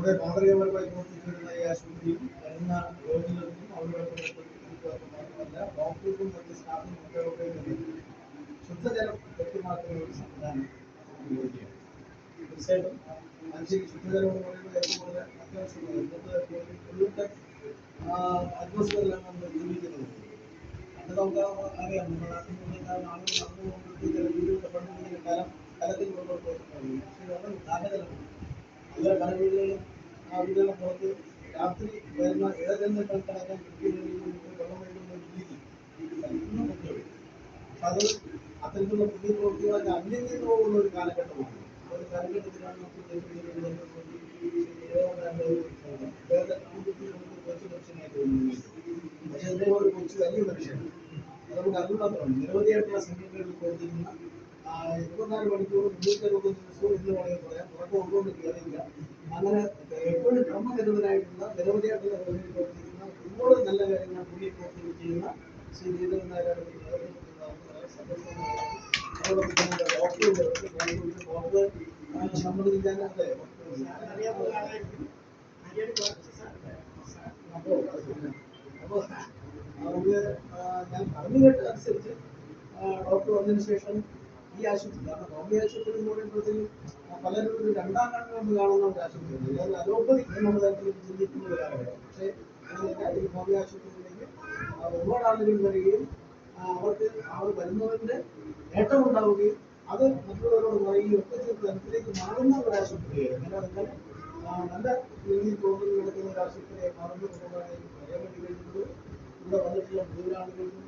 കൂടെ മാതൃകാപരമായി പ്രവർത്തിക്കുന്ന ഈ ആശുപത്രിയും വരുന്ന രോഗികൾക്കും അവരോടൊപ്പം മാത്രമല്ല ശുദ്ധജലം ഒരു സംവിധാനം തീർച്ചയായിട്ടും മനുഷ്യർക്ക് ശുദ്ധജലം എന്ന് പറയുന്നത് ഏറ്റവും അത്യാവശ്യമാണ്. അറ്റ്മോസ്ഫിയറിലാണ് നമ്മൾ ജീവിക്കുന്നത്. അറിയാം നമ്മുടെ നാട്ടിൽ നിന്ന് ആളുകൾ നടന്നു കലം കലത്തിൽ കൊണ്ടുപോയി പക്ഷേ താപജലമാണ് ഇവരെ പല വീടുകളിലും ആ വീടുകളുടെ പുറത്ത് രാത്രി വരുന്ന കിടക്കാൻ കിട്ടിയതിൽ വെള്ളം വരുന്ന രീതി ഇന്നും ഉണ്ട്. പക്ഷെ അത് അത്തരത്തിലുള്ള പുതിയ പ്രവൃത്തികളൊക്കെ അന്യം നിന്ന് പോകുന്ന ഒരു കാലഘട്ടമാണ്. ആ ഒരു കാലഘട്ടത്തിലാണ് നമുക്ക് ജനപ്രിയ കൊച്ചു മനുഷ്യനായിട്ട് തോന്നുന്നത്. പക്ഷെ അദ്ദേഹം ഒരു കൊച്ചു വലിയ മനുഷ്യനാണ്. അത് മാത്രമാണ് നിരവധിയായിട്ടുള്ള സംഘടനകളിൽ പ്രവർത്തിക്കുന്ന ഇരുപത്തിനാല് മണിക്കൂർ മുന്നൂറ്റി അറുപത് ദിവസവും എന്ന് വേണമെങ്കിൽ പറയാം ഉറക്കം കയറിയില്ല അങ്ങനെ എപ്പോഴും ക്രമകരുതനായിട്ടുള്ള നിരവധിയായിട്ടുള്ള മേഖലയിൽ പ്രവർത്തിക്കുന്ന ഒരുപാട് നല്ല കാര്യങ്ങൾ പുള്ളിയെ പ്രവർത്തിക്കുകയും ചെയ്യുന്ന ശ്രീ ഗീതൻ ഡോക്ടറുണ്ട് ഡോക്ടർ സമ്മതിക്കാൻ അതെ. അപ്പോ അപ്പോ നമുക്ക് ഞാൻ പറഞ്ഞു കേട്ട അനുസരിച്ച് ഡോക്ടർ വന്നതിന് ശേഷം ഈ ആശുപത്രി കാരണം ബോംബെ ആശുപത്രി എന്ന് പറയുമ്പോഴത്തേക്കും പലരും ഒരു രണ്ടാം കണ്ണ് നമ്മൾ കാണുന്ന ഒരു ആശുപത്രിയാണ്. അതായത് അലോപ്പതി എന്നുള്ള തരത്തിൽ ചിന്തിക്കുന്ന ഒരു കാലഘട്ടം പക്ഷേ ഈ ബോംബെ ആശുപത്രിയിലേക്ക് ഒരുപാട് ആളുകൾ വരികയും അവർക്ക് അവർ വരുന്നവരുടെ നേട്ടം ഉണ്ടാവുകയും അത് മറ്റുള്ളവരോട് ഒക്കെ ചെയ്ത തരത്തിലേക്ക് മാറുന്ന ഒരു ആശുപത്രിയാണ്. അങ്ങനെ അങ്ങനെ നല്ല രീതിയിൽ തോന്നുന്നു നടക്കുന്ന ഒരു ആശുപത്രിയെ മാറുന്നു എന്നുള്ളതാണ് പറയാൻ വേണ്ടി കഴിയുന്നത് ഇവിടെ വന്നിട്ടുള്ള മുഴുവനാളുകൾക്കും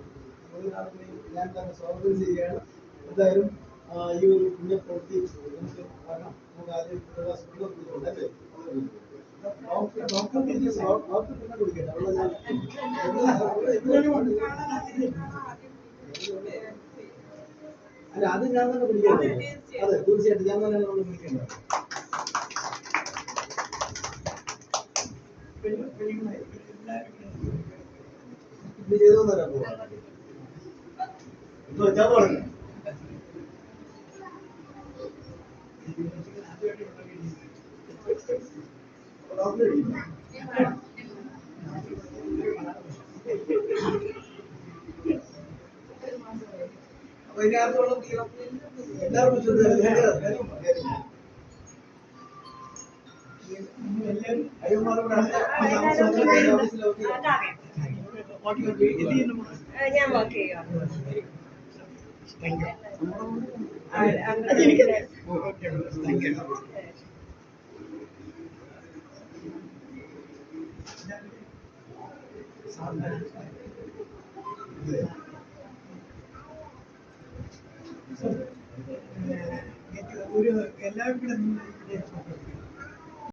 മുഴുവനാളുകളെയും ഞാൻ തന്നെ സ്വാഗതം ചെയ്യുകയാണ്. എന്തായാലും ഈ ഒരു പുണ്യപ്രവൃത്തി നമുക്ക് കാരണം നമുക്ക് ആദ്യം അല്ലേ? ഞാൻ അല്ല അത് ഞാൻ തന്നെ കുടിക്കേണ്ടത് അതെ തീർച്ചയായിട്ടും ഞാൻ തന്നെ നമ്മൾ കുടിക്കേണ്ടത് ഇത് ചെയ്തു തരാൻ പോവാ. ഇത് വെച്ചാ പറഞ്ഞു ഡോക്ടർ ഇരിക്കുന്നു. അപ്പൊ ഞാൻ വർക്ക് തീരണം എല്ലാവരും കൂടെ നിന്ന്